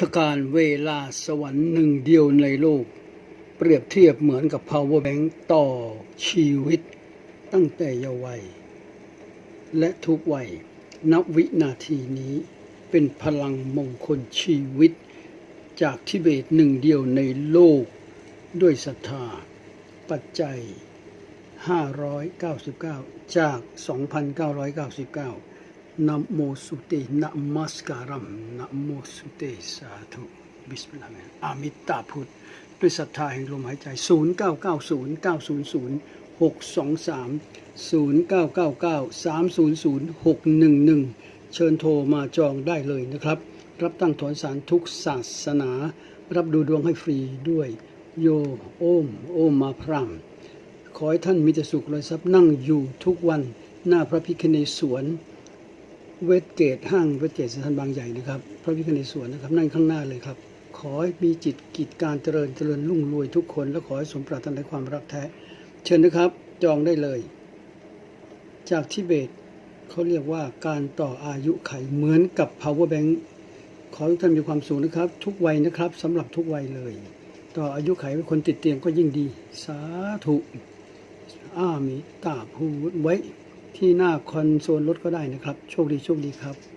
ทการเวลาสวรรค์หนึ่งเดียวในโลก เปรียบเทียบเหมือนกับ power bank ต่อชีวิต ตั้งแต่เยาว์วัย และทุกวัย นับวินาทีนี้เป็นพลังมงคลชีวิต จากทิเบตหนึ่งเดียวในโลก ด้วยศรัทธา ปัจจัย 599 จาก 2,999 นะโมสุเตนะมัสการัมนะโมสุเตสาธุบิสมิลลาห์อามิตาพุทธด้วยศรัทธาแห่งลมหายใจ 0990 900 623 0999 300 611 เชิญโทรมาจองได้เลยนะครับ รับตั้งถอนสารทุกศาสนา รับดูดวงให้ฟรีด้วย โยโอม โอมมาพรามขอให้ท่านมีแต่สุขเลยทรัพย์นั่งอยู่ทุกวันหน้าพระพิคเนศวร เวสเกตห้างเวสเกตสถานบางใหญ่นะครับ พระพิคเนศวรนะครับ นั่งข้างหน้าเลยครับ ขอให้มีจิตกิจการเจริญเจริญรุ่งรวยทุกคน และขอให้สมปรารถนาในความรักแท้ เชิญนะครับ จองได้เลย จากทิเบตเขาเรียกว่าการต่ออายุไขเหมือนกับ power bank ขอทุกท่านมีความสุขนะครับ ทุกวัยนะครับสำหรับทุกวัยเลย ต่ออายุไขเป็นคนติดเตียงก็ยิ่งดี สาธุอามิตาพูดไว้ ที่หน้าคอนโซลรถก็ได้นะครับ โชคดีโชคดีครับ